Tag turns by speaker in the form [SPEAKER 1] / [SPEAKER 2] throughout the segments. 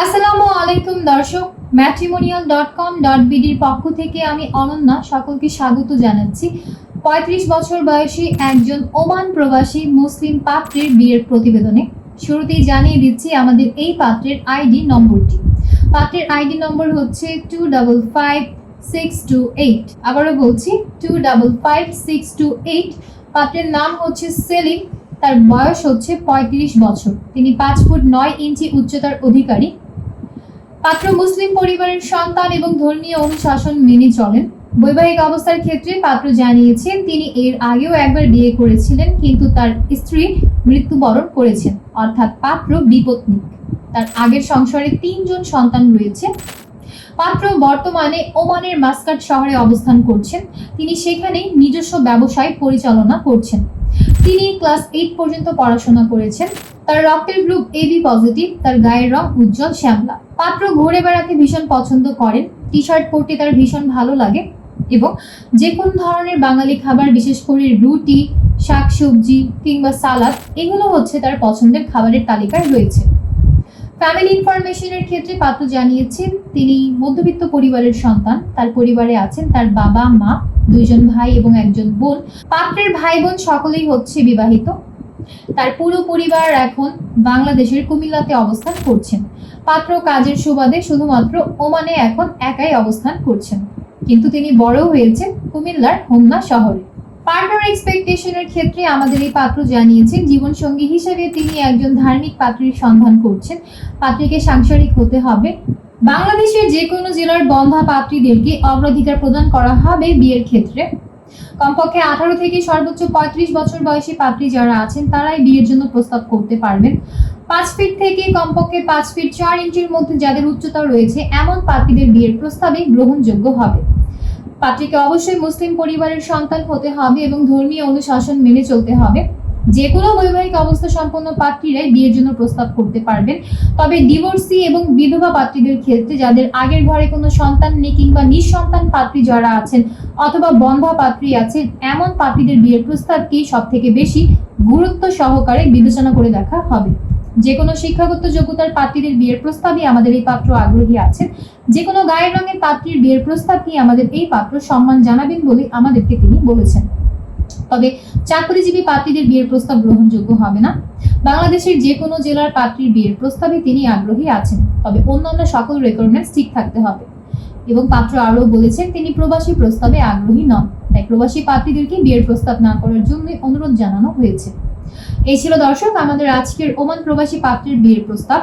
[SPEAKER 1] আসসালামু আলাইকুম, দর্শক। ম্যাট্রিমোনিয়াল ডট কম ডট বিডির পক্ষ থেকে আমি অনন্যা সকলকে স্বাগত জানাচ্ছি। পঁয়ত্রিশ বছর বয়সী একজন ওমান প্রবাসী মুসলিম পাত্রের বিয়ের প্রতিবেদনে। শুরুতেই জানিয়ে দিচ্ছি আমাদের এই পাত্রের আইডি নম্বরটি। পাত্রের আইডি নম্বর হচ্ছে two double five six two eight আবারও বলছি two double five six two eight পাত্রের নাম হচ্ছে সেলিম। তার বয়স হচ্ছে পঁয়ত্রিশ বছর। তিনি পাঁচ ফুট নয় ইঞ্চি উচ্চতার অধিকারী। পাত্র মুসলিম পরিবারের সন্তান এবং ধর্মীয় অনুশাসন মেনে চলেন। বৈবাহিক অবস্থার ক্ষেত্রে পাত্র জানিয়েছেন, তিনি এর আগেও একবার বিয়ে করেছিলেন, কিন্তু তার স্ত্রী মৃত্যুবরণ করেছেন। অর্থাৎ পাত্র বিপত্নিক তার আগের সংসারে তিনজন সন্তান রয়েছে। পাত্র বর্তমানে ওমানের মাস্কাট শহরে অবস্থান করছেন। তিনি সেখানেই নিজস্ব ব্যবসায় পরিচালনা করছেন। তিনি ক্লাস এইট পর্যন্ত পড়াশোনা করেছেন। তার রক্তের গ্রুপ এবি পজিটিভ তার গায়ের রং উজ্জ্বল শ্যামলা। পাত্র ঘুরে বেড়াতে ভীষণ পছন্দ করেন। টি শার্ট পরতে তার ভীষণ ভালো লাগে এবং যে কোনো ধরনের বাঙালি খাবার, বিশেষ করে রুটি, শাকসবজি কিংবা সালাদ, এগুলো হচ্ছে তার পছন্দের খাবারের তালিকায় রয়েছে। ফ্যামিলি ইনফরমেশনের ক্ষেত্রে পাত্র জানিয়েছেন, তিনি মধ্যবিত্ত পরিবারের সন্তান। তার পরিবারে আছেন তার বাবা মা দুইজন ভাই এবং একজন বোন। পাত্রের ভাই বোন সকলেই হচ্ছে বিবাহিত। তার পুরো পরিবার এখন বাংলাদেশের কুমিল্লাতে অবস্থান করছেন। পাত্র কাজের সুবাদে শুধুমাত্র ওমানে এখন একাই অবস্থান করছেন। কিন্তু তিনি বড় হয়েছেন কুমিল্লার হোমনা শহরে। পার্টনার এক্সপেকটেশনের ক্ষেত্রে আমাদের এই পাত্র জানিয়েছেন, জীবনসঙ্গী হিসেবে তিনি একজন ধার্মিক পাত্রীর সন্ধান করছেন। পাত্রীকে সাংসারিক হতে হবে। বাংলাদেশের যে কোনো জেলার বন্ধা পাত্রীদেরকে অগ্রাধিকার প্রদান করা হবে বিয়ের ক্ষেত্রে। কমপক্ষে আঠারো থেকে সর্বোচ্চ পঁয়ত্রিশ বছর বয়সী পাত্রী যারা আছেন, তারাই বিয়ের জন্য প্রস্তাব করতে পারবেন। পাঁচ ফিট থেকে কমপক্ষে পাঁচ ফিট চার ইঞ্চির মধ্যে যাদের উচ্চতা রয়েছে, এমন পাত্রীদের বিয়ের প্রস্তাবে গ্রহণযোগ্য হবে। পাত্রীকে অবশ্যই মুসলিম পরিবারের সন্তান হতে হবে এবং ধর্মীয় অনুশাসন মেনে চলতে হবে। যে কোনো বৈবাহিক অবস্থা সম্পন্ন পাত্রীরাই বিয়ের জন্য প্রস্তাব করতে পারবেন। তবে ডিভোর্সি এবং বিধবা পাত্রীদের ক্ষেত্রে যাদের আগের ঘরে কোনো সন্তান নেই কিংবা নিঃসন্তান পাত্রী যারা আছেন অথবা বন্ধা পাত্রী আছেন এমন পাত্রীদের বিয়ের প্রস্তাবকেই সব থেকে বেশি গুরুত্ব সহকারে বিবেচনা করে দেখা হবে। যে কোনো শিক্ষাগত যোগ্যতার পাত্রীদের বিয়ের প্রস্তাবই আমাদের এই পাত্র আগ্রহী আছেন। যে কোনো গায়ের রঙের পাত্রীর বিয়ের প্রস্তাবকেই আমাদের এই পাত্র সম্মান জানাবেন বলে আমাদেরকে তিনি বলেছেন। তবে চাকরিজীবী পাত্রীদের বিয়ের প্রস্তাব গ্রহণযোগ্য হবে না। বাংলাদেশের যে কোনো জেলার পাত্রীর বিয়ের প্রস্তাবে তিনি আগ্রহী আছেন, তবে অন্যান্য সকল রেকোয়ারমেন্টস ঠিক থাকতে হবে। এবং পাত্র আরও বলেছেন, তিনি প্রবাসী প্রস্তাবে আগ্রহী নন, তাই প্রবাসী পাত্রীদেরকে বিয়ের প্রস্তাব না করার জন্য অনুরোধ জানানো হয়েছে। এই ছিল দর্শক, আমাদের আজকের ওমান প্রবাসী পাত্রের বিয়ের প্রস্তাব।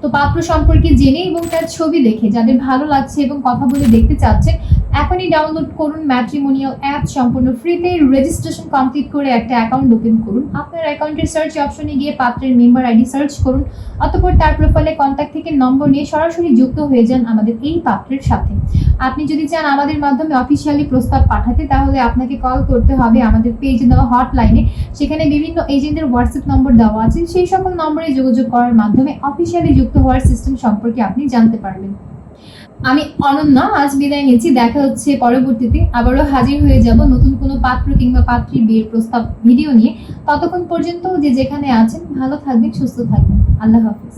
[SPEAKER 1] তো পাত্র সম্পর্কে জেনে এবং তার ছবি দেখে, যাদের ভালো লাগছে এবং কথা বলে দেখতে চাচ্ছেন এখনই ডাউনলোড করুন ম্যাট্রিমোনিয়াল অ্যাপ সম্পূর্ণ ফ্রিতে রেজিস্ট্রেশন কমপ্লিট করে একটা অ্যাকাউন্ট ওপেন করুন। আপনার অ্যাকাউন্টের সার্চ অপশনে গিয়ে পাত্রের মেম্বার আইডি সার্চ করুন, অতঃপর তার প্রোফাইলে কন্ট্যাক্ট থেকে নম্বর নিয়ে সরাসরি যুক্ত হয়ে যান আমাদের এই পাত্রের সাথে। আপনি যদি চান আমাদের মাধ্যমে অফিসিয়ালি প্রস্তাব পাঠাতে, তাহলে আপনাকে কল করতে হবে আমাদের পেজে দেওয়া হটলাইনে সেখানে বিভিন্ন এজেন্টের হোয়াটসঅ্যাপ নম্বর দেওয়া আছে। সেই সকল নম্বরে যোগাযোগ করার মাধ্যমে অফিসিয়ালি যুক্ত হওয়ার সিস্টেম সম্পর্কে আপনি জানতে পারবেন। আমি অনন্য, আজ বিদায় নিয়েছি দেখা হচ্ছে পরবর্তীতে। আবারও হাজির হয়ে যাব নতুন কোনো পাত্র কিংবা পাত্রীর বিয়ের প্রস্তাব ভিডিও নিয়ে। ততক্ষণ পর্যন্ত যে যেখানে আছেন, ভালো থাকবেন, সুস্থ থাকবেন। আল্লাহ হাফিজ।